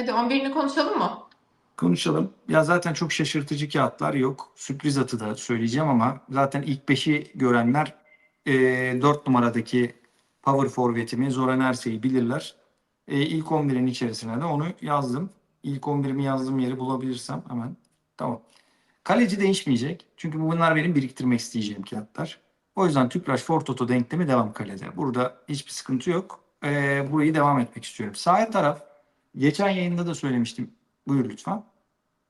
Hadi 11'ini konuşalım mı? Konuşalım. Ya zaten çok şaşırtıcı kağıtlar yok. Sürpriz atı da söyleyeceğim ama zaten ilk 5'i görenler e, 4 numaradaki power forvetimi Zoran Erse'yi bilirler. E, ilk 11'in içerisine de onu yazdım. İlk 11'imi yazdığım yeri bulabilirsem hemen. Tamam. Kaleci değişmeyecek. Çünkü bunlar benim biriktirmek isteyeceğim kağıtlar. O yüzden Tüpraş Fortoto denklemi devam kalede. Burada hiçbir sıkıntı yok. E, burayı devam etmek istiyorum. Sağ taraf geçen yayında da söylemiştim. Buyur lütfen.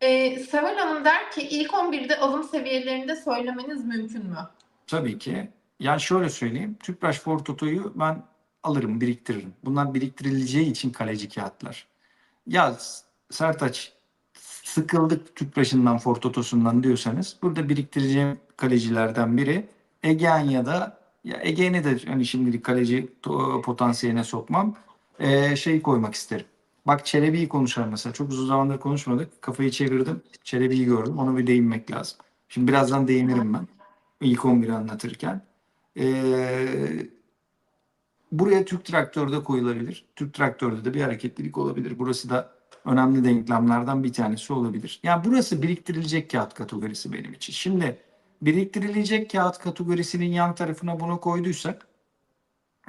Ee, Seval Hanım der ki ilk 11'de alım seviyelerinde söylemeniz mümkün mü? Tabii ki. Yani şöyle söyleyeyim. Tüpraş Fortoto'yu ben alırım, biriktiririm. Bunlar biriktirileceği için kaleci kağıtlar. Ya Sertaç sıkıldık Tüpraş'ından, Fortoto'sundan diyorsanız burada biriktireceğim kalecilerden biri Egean ya da ya Egean'i de hani şimdilik kaleci to- potansiyeline sokmam. Ee, şey koymak isterim. Bak Çelebi'yi konuşalım mesela. Çok uzun zamandır konuşmadık. Kafayı çevirdim. Çelebi'yi gördüm. Ona bir değinmek lazım. Şimdi birazdan değinirim ben. İlk 11'i anlatırken. Ee, buraya Türk traktörü de koyulabilir. Türk traktörde de bir hareketlilik olabilir. Burası da önemli denklemlerden bir tanesi olabilir. Yani burası biriktirilecek kağıt kategorisi benim için. Şimdi biriktirilecek kağıt kategorisinin yan tarafına bunu koyduysak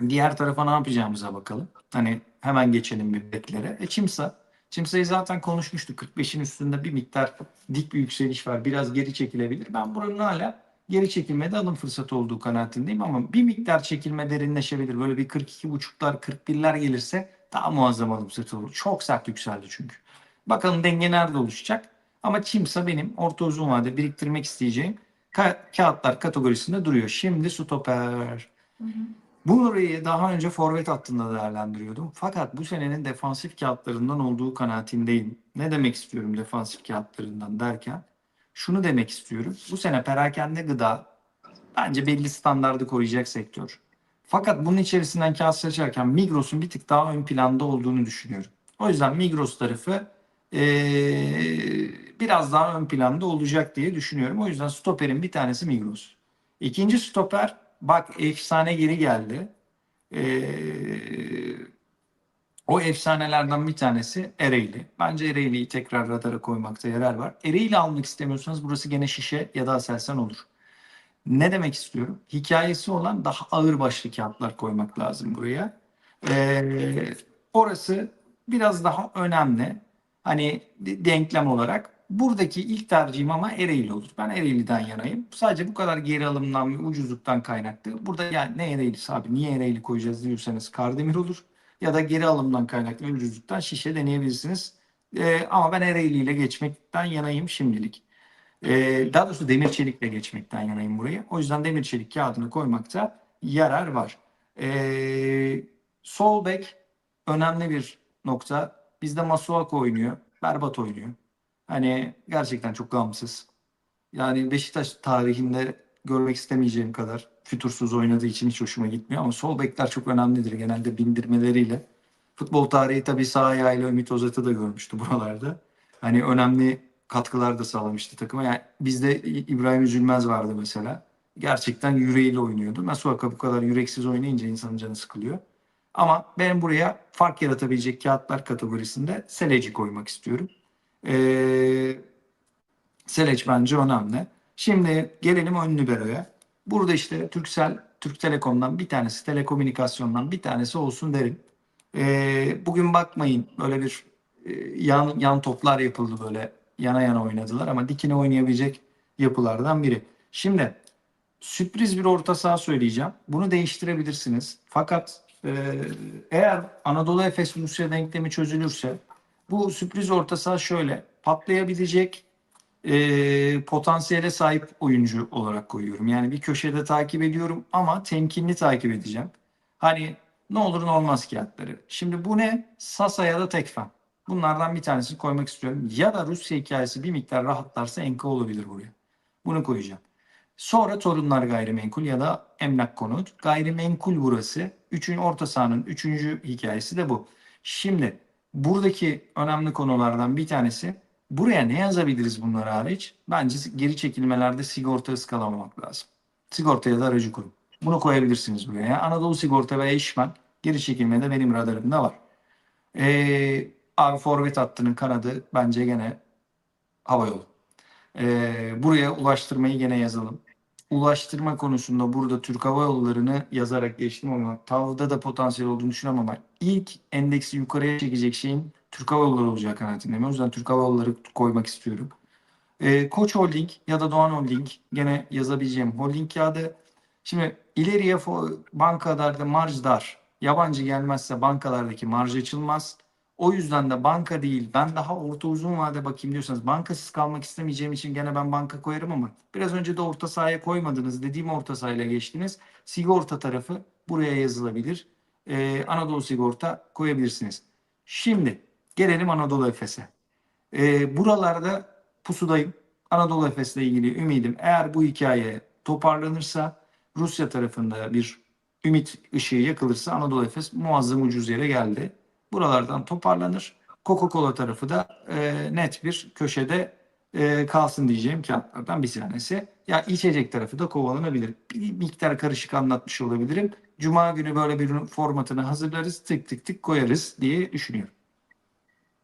diğer tarafa ne yapacağımıza bakalım. Hani hemen geçelim bir beklere. E Çimsa. Çimsa'yı zaten konuşmuştuk. 45'in üstünde bir miktar dik bir yükseliş var. Biraz geri çekilebilir. Ben buranın hala geri çekilmede alım fırsatı olduğu kanaatindeyim ama bir miktar çekilme derinleşebilir. Böyle bir 42.5'lar 41'ler gelirse daha muazzam alım fırsatı olur. Çok sert yükseldi çünkü. Bakalım denge nerede oluşacak? Ama Çimsa benim orta uzun vade biriktirmek isteyeceğim ka- kağıtlar kategorisinde duruyor. Şimdi stoper. Burayı daha önce forvet hattında değerlendiriyordum. Fakat bu senenin defansif kağıtlarından olduğu kanaatindeyim. Ne demek istiyorum defansif kağıtlarından derken? Şunu demek istiyorum. Bu sene perakende gıda bence belli standardı koruyacak sektör. Fakat bunun içerisinden kağıt seçerken Migros'un bir tık daha ön planda olduğunu düşünüyorum. O yüzden Migros tarafı eee, biraz daha ön planda olacak diye düşünüyorum. O yüzden stoperin bir tanesi Migros. İkinci stoper bak efsane geri geldi. Eee, o efsanelerden bir tanesi Ereğli. Bence Ereğli'yi tekrar radara koymakta yarar var. Ereğli almak istemiyorsanız burası gene şişe ya da Aselsan olur. Ne demek istiyorum? Hikayesi olan daha ağır başlı kağıtlar koymak lazım buraya. Ee, orası biraz daha önemli. Hani de- denklem olarak. Buradaki ilk tercihim ama Ereğli olur. Ben Ereğli'den yanayım. Sadece bu kadar geri alımdan ve ucuzluktan kaynaklı. Burada yani ne Ereğli'si abi niye Ereğli koyacağız diyorsanız Kardemir olur. Ya da geri alımdan kaynaklı ucuzluktan şişe deneyebilirsiniz. Ee, ama ben Ereğli ile geçmekten yanayım şimdilik. Ee, daha doğrusu demir çelikle geçmekten yanayım burayı. O yüzden demir çelik kağıdını koymakta yarar var. Ee, sol bek önemli bir nokta. Bizde Masuako oynuyor. Berbat oynuyor. Hani gerçekten çok gamsız. Yani Beşiktaş tarihinde görmek istemeyeceğim kadar fütursuz oynadığı için hiç hoşuma gitmiyor. Ama sol bekler çok önemlidir genelde bindirmeleriyle. Futbol tarihi tabii sağ ayağıyla Ümit Ozat'ı da görmüştü buralarda. Hani önemli katkılar da sağlamıştı takıma. Yani bizde İbrahim Üzülmez vardı mesela. Gerçekten yüreğiyle oynuyordu. Masuaka bu kadar yüreksiz oynayınca insanın canı sıkılıyor. Ama ben buraya fark yaratabilecek kağıtlar kategorisinde Seleci koymak istiyorum. Ee, Seleç bence önemli. Şimdi gelelim ön libero'ya. Burada işte Turkcell, Türk Telekom'dan bir tanesi, telekomünikasyondan bir tanesi olsun derim. Ee, bugün bakmayın böyle bir e, yan, yan toplar yapıldı böyle yana yana oynadılar ama dikine oynayabilecek yapılardan biri. Şimdi sürpriz bir orta saha söyleyeceğim. Bunu değiştirebilirsiniz. Fakat e, eğer Anadolu Efes Rusya denklemi çözülürse bu sürpriz orta saha şöyle patlayabilecek e, potansiyele sahip oyuncu olarak koyuyorum. Yani bir köşede takip ediyorum ama temkinli takip edeceğim. Hani ne olur ne olmaz kağıtları. Şimdi bu ne? Sasa ya da Tekfen. Bunlardan bir tanesini koymak istiyorum. Ya da Rusya hikayesi bir miktar rahatlarsa Enka olabilir buraya. Bunu koyacağım. Sonra Torunlar Gayrimenkul ya da Emlak Konut. Gayrimenkul burası. Üçün, orta sahanın üçüncü hikayesi de bu. Şimdi buradaki önemli konulardan bir tanesi buraya ne yazabiliriz bunlar hariç? Bence geri çekilmelerde sigorta ıskalamamak lazım. Sigorta ya da aracı kurum. Bunu koyabilirsiniz buraya. Yani Anadolu Sigorta ve Eşmen geri çekilmede benim radarımda var. Ee, Abi forvet hattının kanadı bence gene hava yolu. Ee, buraya ulaştırmayı gene yazalım. Ulaştırma konusunda burada Türk Hava Yolları'nı yazarak geçtim ama TAV'da da potansiyel olduğunu düşünüyorum ama ilk endeksi yukarıya çekecek şeyin Türk Hava Yolları olacağı kanaatindeyim. O yüzden Türk Hava Yolları koymak istiyorum. Ee, Koç Holding ya da Doğan Holding gene yazabileceğim holding kağıdı. Şimdi ileriye bankalarda marj dar. Yabancı gelmezse bankalardaki marj açılmaz. O yüzden de banka değil ben daha orta uzun vade bakayım diyorsanız bankasız kalmak istemeyeceğim için gene ben banka koyarım ama biraz önce de orta sahaya koymadınız dediğim orta sahayla geçtiniz. Sigorta tarafı buraya yazılabilir. Ee, Anadolu Sigorta koyabilirsiniz. Şimdi gelelim Anadolu Efes'e. Ee, buralarda pusudayım. Anadolu Efes'le ilgili ümidim eğer bu hikaye toparlanırsa Rusya tarafında bir ümit ışığı yakılırsa Anadolu Efes muazzam ucuz yere geldi. Buralardan toparlanır. Coca-Cola tarafı da e, net bir köşede e, kalsın diyeceğim kağıtlardan bir tanesi. Ya içecek tarafı da kovalanabilir. Bir miktar karışık anlatmış olabilirim. Cuma günü böyle bir formatını hazırlarız, tık tık tık koyarız diye düşünüyorum.